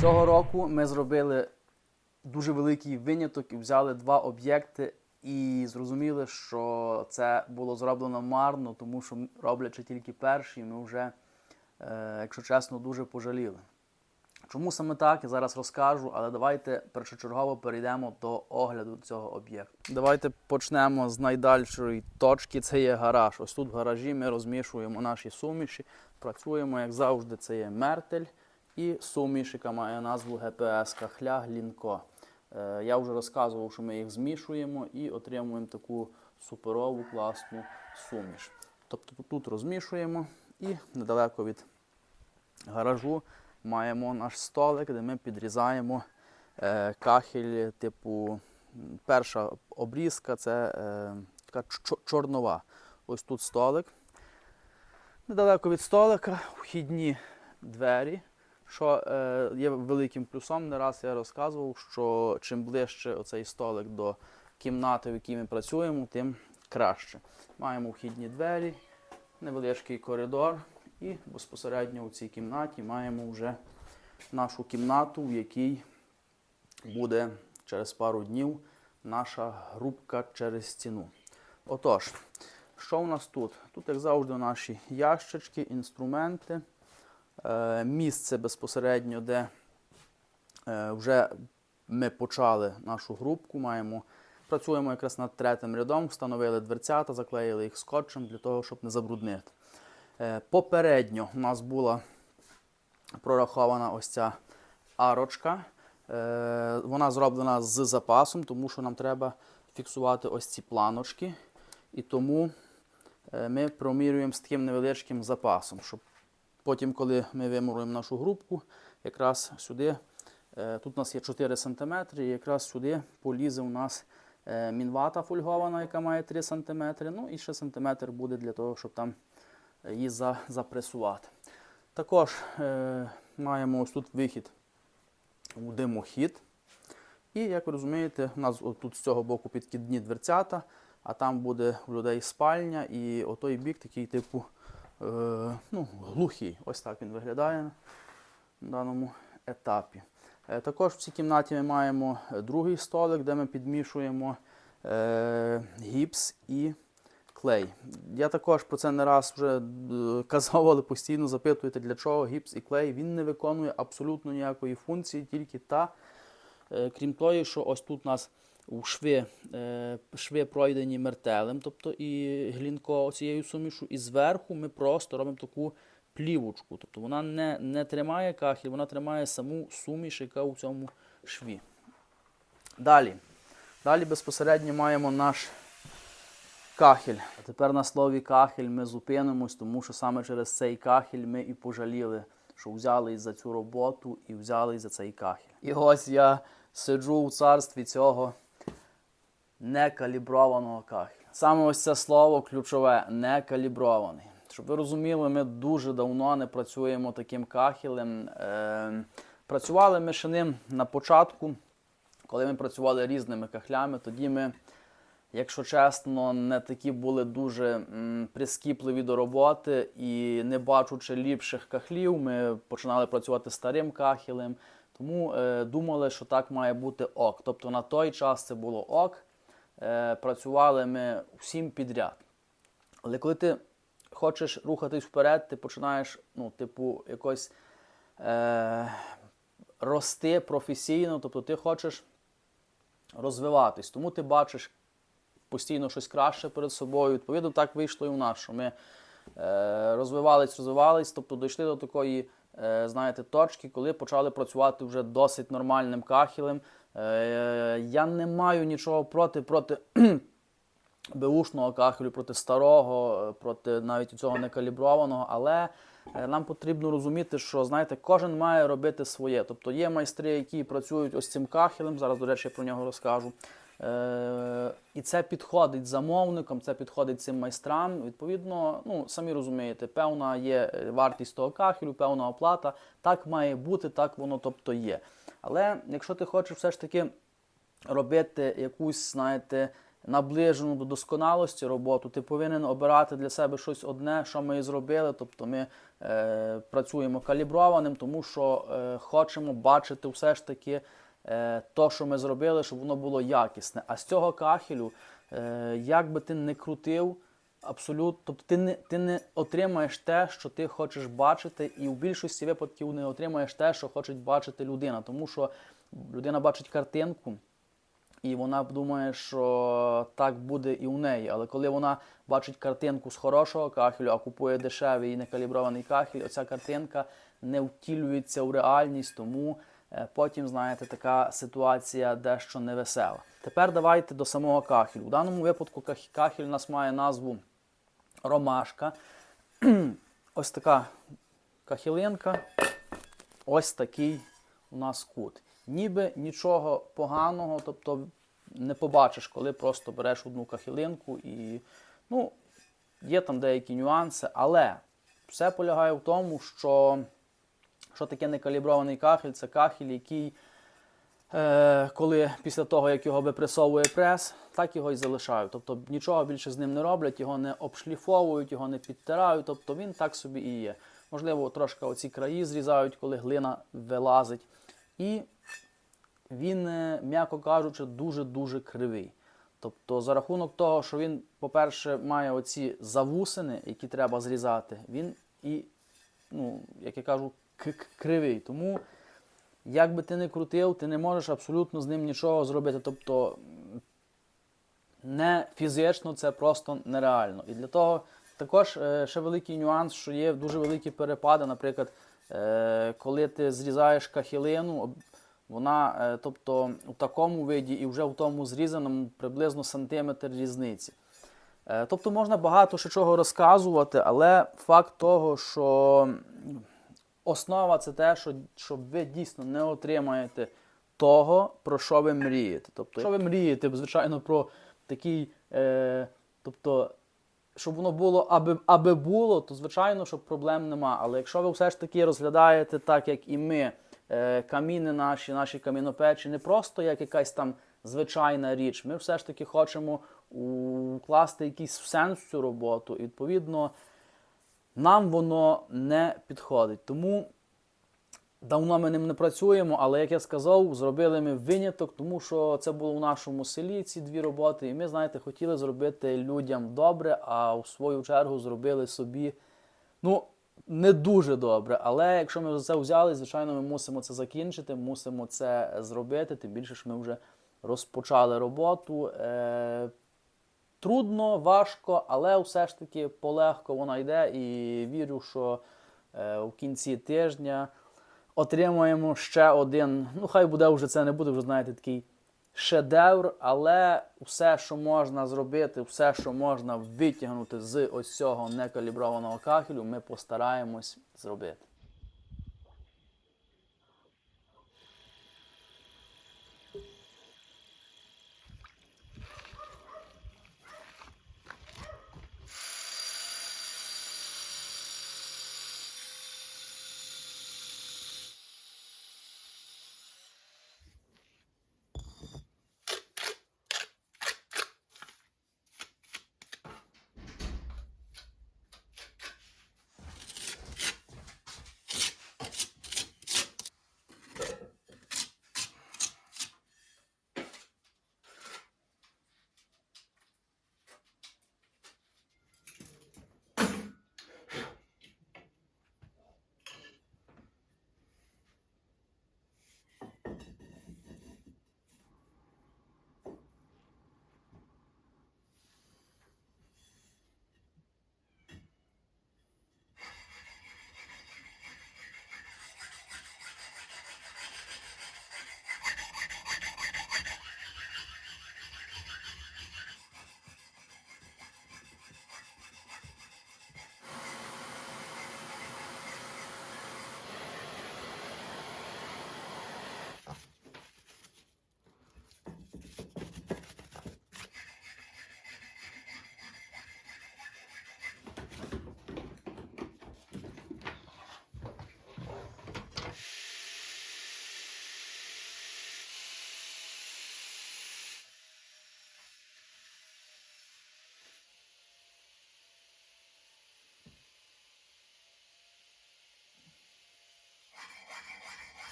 Цього року ми зробили дуже великий виняток і взяли два об'єкти, і зрозуміли, що це було зроблено марно, тому що роблячи тільки перший, ми вже, е, якщо чесно, дуже пожаліли. Чому саме так, я зараз розкажу, але давайте першочергово перейдемо до огляду цього об'єкту. Давайте почнемо з найдальшої точки. Це є гараж. Ось тут в гаражі ми розмішуємо наші суміші. Працюємо, як завжди, це є мертель і суміш, яка має назву ГПС Кахля Глінко. Е, Я вже розказував, що ми їх змішуємо і отримуємо таку суперову класну суміш. Тобто тут розмішуємо і недалеко від гаражу маємо наш столик, де ми підрізаємо е, кахель, типу, перша обрізка це е, така чорнова. Ось тут столик. Недалеко від столика вхідні двері. Що е, є великим плюсом, не раз я розказував, що чим ближче оцей столик до кімнати, в якій ми працюємо, тим краще. Маємо вхідні двері, невеличкий коридор, і безпосередньо у цій кімнаті маємо вже нашу кімнату, в якій буде через пару днів наша грубка через стіну. Отож, що у нас тут? Тут, як завжди, наші ящички, інструменти, місце безпосередньо, де е, вже ми почали нашу грубку. Маємо, працюємо якраз над третім рядом, встановили дверцята, заклеїли їх скотчем для того, щоб не забруднити. Е, Попередньо у нас була прорахована ось ця арочка. Е, Вона зроблена з запасом, тому що нам треба фіксувати ось ці планочки. І тому е, ми промірюємо з таким невеличким запасом, щоб потім, коли ми вимуруємо нашу грубку, якраз сюди, е, тут у нас є 4 см, і якраз сюди полізе у нас е, мінвата фольгована, яка має 3 см. Ну і ще сантиметр буде для того, щоб там її запресувати. Також е, маємо ось тут вихід у димохід. І, як ви розумієте, у нас тут з цього боку підкидні дверцята, а там буде у людей спальня, і отой бік такий, типу, ну, глухий. Ось так він виглядає на даному етапі. Е, також в цій кімнаті ми маємо е, другий столик, де ми підмішуємо е, гіпс і клей. Я також про це не раз вже е, казав, але постійно запитуєте, для чого гіпс і клей. Він не виконує абсолютно ніякої функції, тільки та, е, крім того, що ось тут у нас у шви, е, шви пройдені мертелем, тобто і глінко цією сумішу, і зверху ми просто робимо таку плівочку. Тобто вона не, не тримає кахель, вона тримає саму суміш, яка у цьому шві. Далі. Далі безпосередньо маємо наш кахель. А тепер на слові кахель ми зупинимось, тому що саме через цей кахель ми і пожаліли, що взяли за цю роботу і взяли за цей кахель. І ось я сиджу у царстві цього некаліброваного кахеля. Саме ось це слово ключове некалібрований. Щоб ви розуміли, ми дуже давно не працюємо таким кахелем. Е, працювали ми ще ним на початку, коли ми працювали різними кахлями, тоді ми, якщо чесно, не такі були дуже м, прискіпливі до роботи і не бачучи ліпших кахлів, ми починали працювати старим кахелем. Тому е, думали, що так має бути ок. Тобто на той час це було ок. Е, працювали ми всім підряд. Але коли ти хочеш рухатись вперед, ти починаєш, ну, типу, якось е, рости професійно, тобто ти хочеш розвиватись. Тому ти бачиш постійно щось краще перед собою. Відповідно, так вийшло і у нас, що ми е, розвивались, розвивались, тобто дійшли до такої, е, знаєте, точки, коли почали працювати вже досить нормальним кахілем. Е, я не маю нічого проти проти беушного кахелю, проти старого, е, проти навіть цього некаліброваного, але е, нам потрібно розуміти, що знаєте, кожен має робити своє. Тобто є майстри, які працюють ось цим кахелем. Зараз, до речі, я про нього розкажу. Е, і це підходить замовникам, це підходить цим майстрам. Відповідно, ну самі розумієте, певна є е, вартість того кахелю, певна оплата. Так має бути, так воно тобто є. Але якщо ти хочеш все ж таки робити якусь, знаєте, наближену до досконалості роботу. Ти повинен обирати для себе щось одне, що ми і зробили. Тобто ми е, працюємо каліброваним, тому що е, хочемо бачити все ж таки то, що ми зробили, щоб воно було якісне. А з цього кахелю, е, як би ти не крутив, абсолютно, тобто ти не, ти не отримаєш те, що ти хочеш бачити, і в більшості випадків не отримаєш те, що хоче бачити людина. Тому що людина бачить картинку. І вона думає, що так буде і у неї. Але коли вона бачить картинку з хорошого кахелю, а купує дешевий і некалібрований кахель, оця картинка не втілюється у реальність, тому е, потім, знаєте, така ситуація дещо невесела. Тепер давайте до самого кахелю. У даному випадку ках- кахель у нас має назву ромашка. Ось така кахілинка, ось такий у нас кут. Ніби нічого поганого, тобто не побачиш, коли просто береш одну кахілинку і ну, є там деякі нюанси, але все полягає в тому, що, що таке некалібрований кахель, це кахель, який, е, коли після того, як його випресовує прес, так його і залишають. Тобто нічого більше з ним не роблять, його не обшліфовують, його не підтирають, тобто він так собі і є. Можливо, трошки оці краї зрізають, коли глина вилазить. І він, е, м'яко кажучи, дуже-дуже кривий. Тобто, за рахунок того, що він, по-перше, має оці завусини, які треба зрізати, він і, ну, як я кажу, кривий. Тому, як би ти не крутив, ти не можеш абсолютно з ним нічого зробити. Тобто, не фізично це просто нереально. І для того також е, ще великий нюанс, що є дуже великі перепади. Наприклад, е, коли ти зрізаєш кахілину, вона, е, тобто, у такому виді і вже в тому зрізаному приблизно сантиметр різниці. Тобто можна багато ще чого розказувати, але факт того, що основа це те, що, що ви дійсно не отримаєте того, про що ви мрієте. Тобто, якщо ви мрієте, звичайно, про такий, е, тобто, щоб воно було, аби, аби було, то звичайно, що проблем нема. Але якщо ви все ж таки розглядаєте так, як і ми, е, каміни наші, наші камінопечі, не просто як якась там звичайна річ, ми все ж таки хочемо укласти якийсь сенс в цю роботу. І відповідно нам воно не підходить. Тому давно ми ним не працюємо, але як я сказав, зробили ми виняток, тому що це було в нашому селі ці дві роботи. І ми, знаєте, хотіли зробити людям добре, а в свою чергу зробили собі. Ну, не дуже добре, але якщо ми за це взяли, звичайно, ми мусимо це закінчити, мусимо це зробити. Тим більше, що ми вже розпочали роботу. Е, трудно, важко, але все ж таки полегко вона йде. І вірю, що е, в кінці тижня отримаємо ще один. Ну, хай буде вже це не буде вже, знаєте, такий шедевр, але все, що можна зробити, все, що можна витягнути з ось цього некаліброваного кахелю, ми постараємось зробити.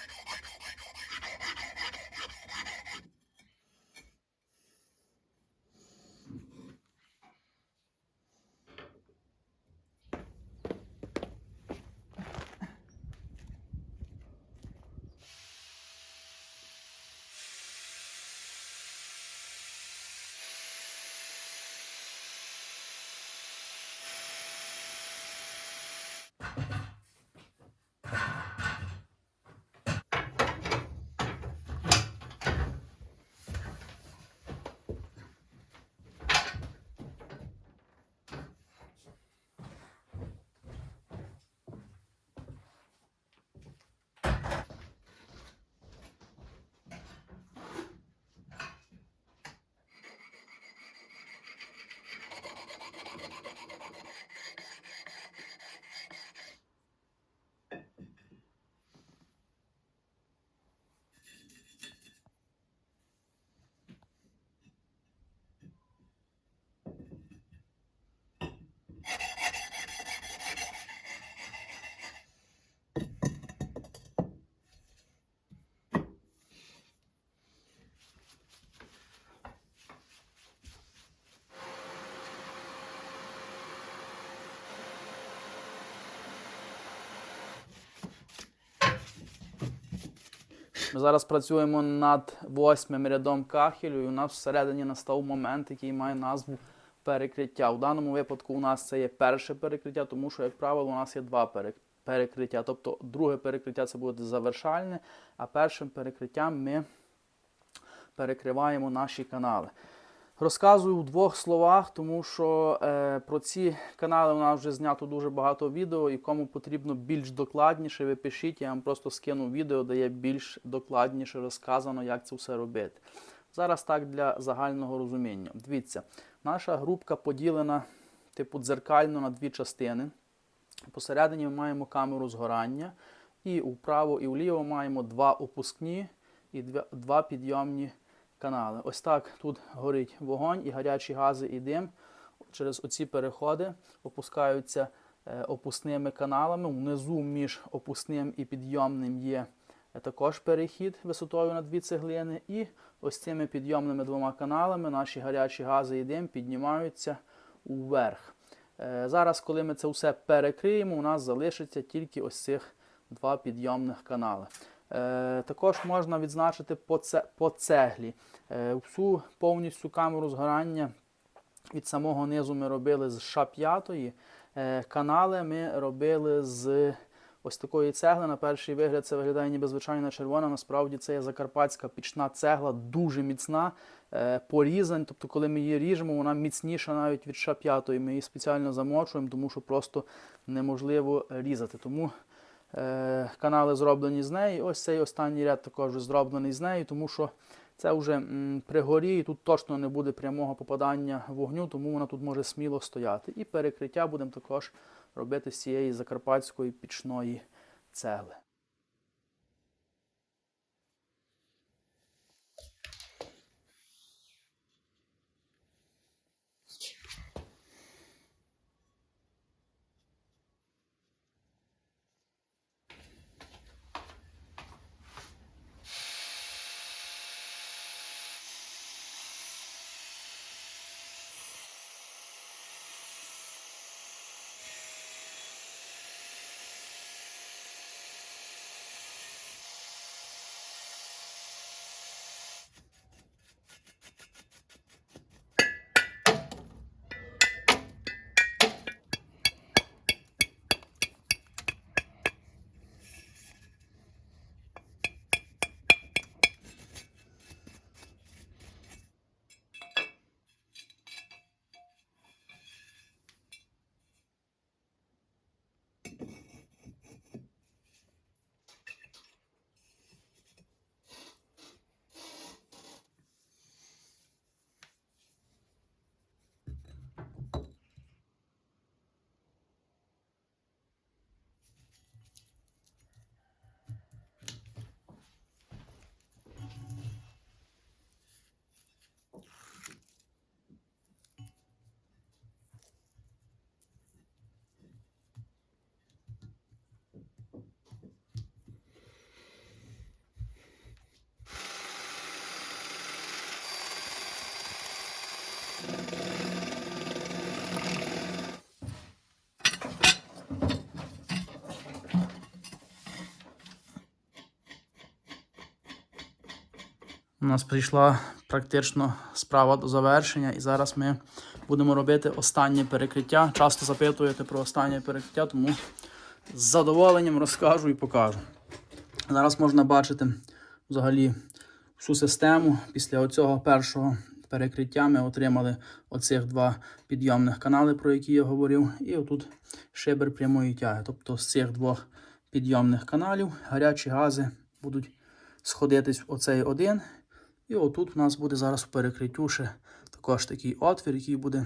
Oh my god. Ми зараз працюємо над восьмим рядом кахелю, і у нас всередині настав момент, який має назву перекриття. У даному випадку у нас це є перше перекриття, тому що, як правило, у нас є два перекриття. Тобто друге перекриття це буде завершальне, а першим перекриттям ми перекриваємо наші канали. Розказую в двох словах, тому що е, про ці канали у нас вже знято дуже багато відео, і кому потрібно більш докладніше, ви пишіть, я вам просто скину відео, де є більш докладніше розказано, як це все робити. Зараз так для загального розуміння. Дивіться, наша групка поділена типу дзеркально на дві частини. Посередині ми маємо камеру згорання, і вправо і вліво маємо два опускні і два підйомні канали. Ось так тут горить вогонь і гарячі гази і дим. Через оці переходи опускаються е, опусними каналами. Внизу між опусним і підйомним є е, також перехід висотою на дві цеглини. І ось цими підйомними двома каналами наші гарячі гази і дим піднімаються уверх. Е, Зараз, коли ми це все перекриємо, у нас залишиться тільки ось цих два підйомних канали. Е, Також можна відзначити по, цеглі. Е, Всю повністю камеру згорання від самого низу ми робили з ша-5. Е, Канали ми робили з ось такої цегли. На перший вигляд це виглядає ніби звичайна червона. Насправді це є закарпатська пічна цегла, дуже міцна. Порізань, тобто, коли ми її ріжемо, вона міцніша навіть від ша-5. Ми її спеціально замочуємо, тому що просто неможливо різати. Тому канали зроблені з неї. Ось цей останній ряд також зроблений з нею, тому що це вже м, при горі, і тут точно не буде прямого попадання вогню, тому вона тут може сміло стояти. І перекриття будемо також робити з цієї закарпатської пічної цегли. У нас прийшла практично справа до завершення, і зараз ми будемо робити останнє перекриття. Часто запитуєте про останнє перекриття, тому з задоволенням розкажу і покажу. Зараз можна бачити взагалі всю систему. Після оцього першого перекриття ми отримали оцих два підйомних канали, про які я говорив, і отут шибер прямої тяги. Тобто з цих двох підйомних каналів гарячі гази будуть сходитись в оцей один. І отут у нас буде зараз в перекриттю ще також такий отвір, який буде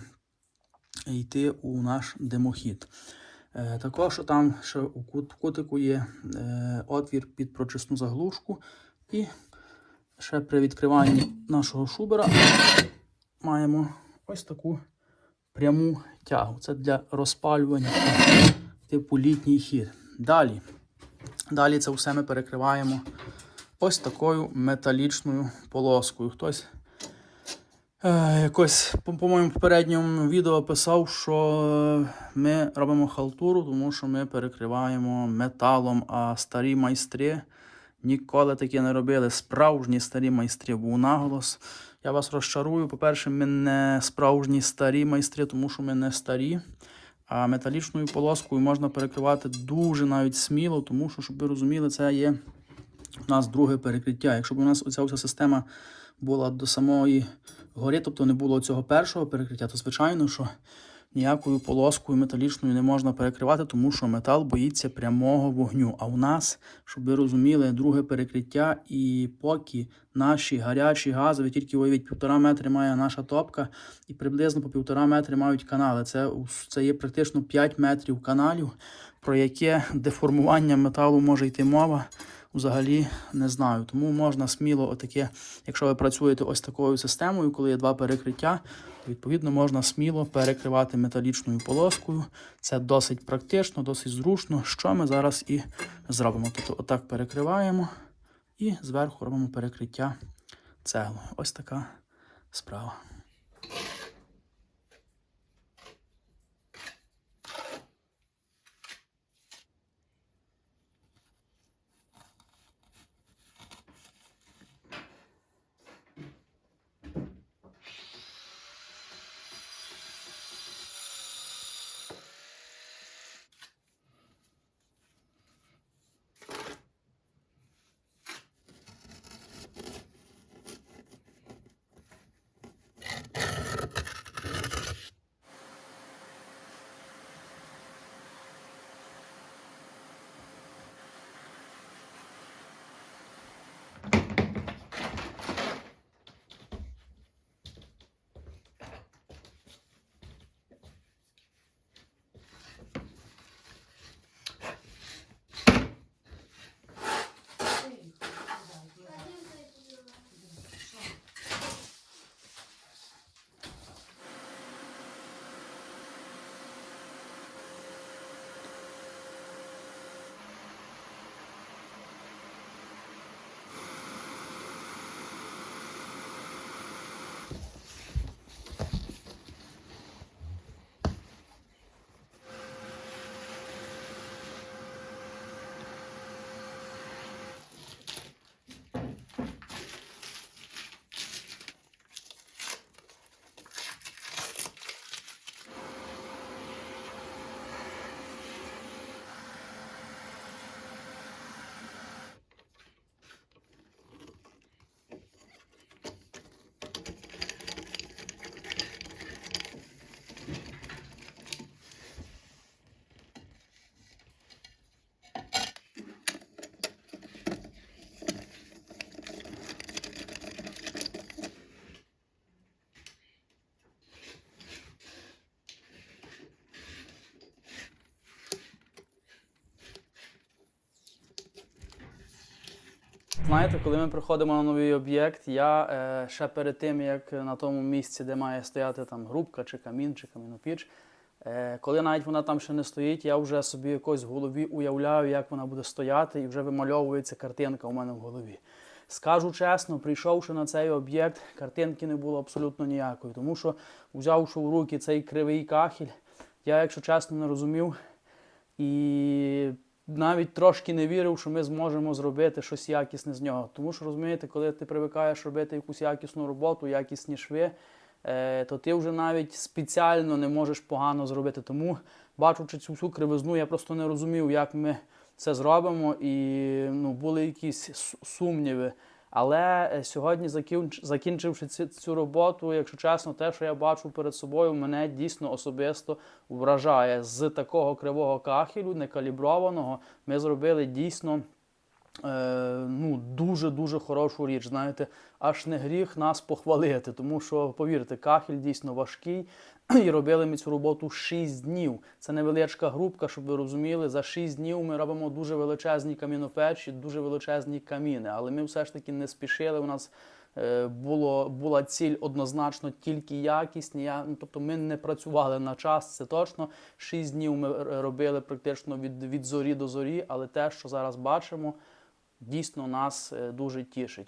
йти у наш димохід. Е, також там ще у кутику є е, отвір під прочисну заглушку. І ще при відкриванні нашого шубера маємо ось таку пряму тягу. Це для розпалювання типу літній хід. Далі. Далі це все ми перекриваємо ось такою металічною полоскою. Хтось е, якось, по- по-моєму, в попередньому відео писав, що ми робимо халтуру, тому що ми перекриваємо металом, а старі майстри Ніколи таке не робили. Справжні старі майстри був наголос. Я вас розчарую. По-перше, ми не справжні старі майстри, тому що ми не старі. А металічною полоскою можна перекривати дуже навіть сміло, тому що, щоб ви розуміли, це є нас друге перекриття. Якщо б у нас оця вся система була до самої гори, тобто не було цього першого перекриття, то звичайно, що ніякою полоскою металічною не можна перекривати, тому що метал боїться прямого вогню. А у нас, щоб ви розуміли, друге перекриття, і поки наші гарячі гази, ви тільки уявіть, півтора метри має наша топка, і приблизно по півтора метри мають канали. Це, це є практично 5 метрів каналів, про яке деформування металу може йти мова. Взагалі не знаю. Тому можна сміло отаке, якщо ви працюєте ось такою системою, коли є два перекриття, то відповідно можна сміло перекривати металічною полоскою. Це досить практично, досить зручно, що ми зараз і зробимо. Тобто отак перекриваємо і зверху робимо перекриття цеглою. Ось така справа. Знаєте, коли ми приходимо на новий об'єкт, я е, ще перед тим, як на тому місці, де має стояти там грубка чи камін, чи камінопіч, е, коли навіть вона там ще не стоїть, я вже собі якось в голові уявляю, як вона буде стояти, і вже вимальовується картинка у мене в голові. Скажу чесно, прийшовши на цей об'єкт, картинки не було абсолютно ніякої, тому що, взявши в руки цей кривий кахіль, я, якщо чесно, не розумів і навіть трошки не вірив, що ми зможемо зробити щось якісне з нього. Тому що розумієте, коли ти привикаєш робити якусь якісну роботу, якісні шви, е, то ти вже навіть спеціально не можеш погано зробити. Тому, бачучи цю всю кривизну, я просто не розумів, як ми це зробимо, і ну, були якісь сумніви. Але е, сьогодні, закінчивши цю, роботу, якщо чесно, те, що я бачу перед собою, мене дійсно особисто вражає. З такого кривого кахелю, некаліброваного, ми зробили дійсно е, ну, дуже-дуже хорошу річ. Знаєте, аж не гріх нас похвалити, тому що, повірте, кахель дійсно важкий. І робили ми цю роботу 6 днів. Це невеличка групка, щоб ви розуміли. За 6 днів ми робимо дуже величезні камінопечі, дуже величезні каміни. Але ми все ж таки не спішили. У нас е, було, була ціль однозначно тільки якісні. Я, ну, тобто ми не працювали на час, це точно. 6 днів ми робили практично від, від зорі до зорі, але те, що зараз бачимо, дійсно нас е, дуже тішить.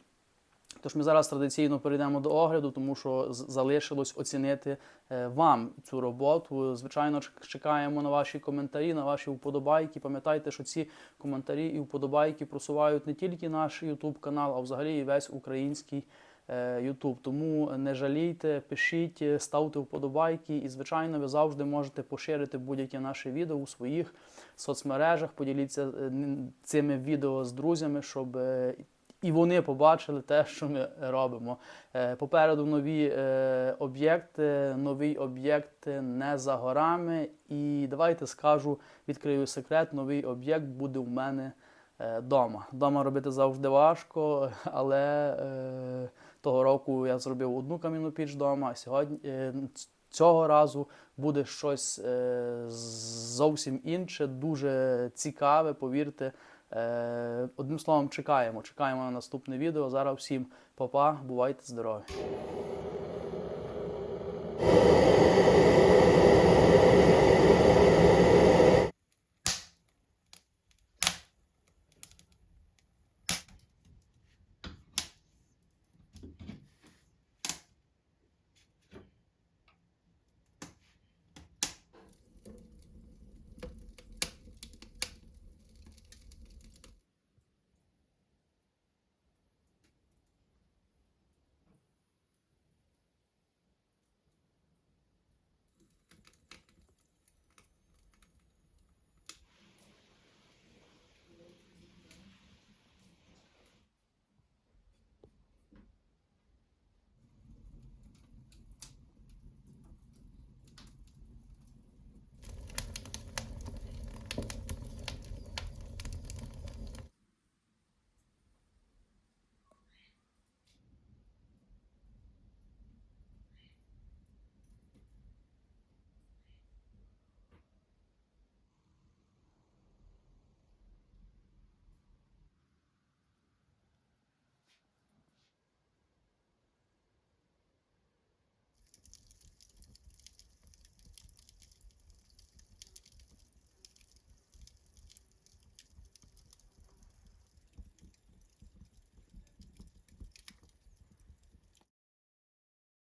Тож ми зараз традиційно перейдемо до огляду, тому що залишилось оцінити е, вам цю роботу. Звичайно, чекаємо на ваші коментарі, на ваші вподобайки. Пам'ятайте, що ці коментарі і вподобайки просувають не тільки наш YouTube канал, а взагалі і весь український е, YouTube. Тому не жалійте, пишіть, ставте вподобайки. І, звичайно, ви завжди можете поширити будь-яке наше відео у своїх соцмережах. Поділіться е, цими відео з друзями, щоб і вони побачили те, що ми робимо. Е, Попереду нові е, об'єкти, новий об'єкт не за горами. І давайте скажу, відкрию секрет, новий об'єкт буде у мене вдома. Дома робити завжди важко, але е, того року я зробив одну кам'яну піч вдома, сьогодні е, цього разу буде щось е, зовсім інше, дуже цікаве, повірте. Е, одним словом, чекаємо. Чекаємо на наступне відео. Зараз всім па-па, бувайте здорові!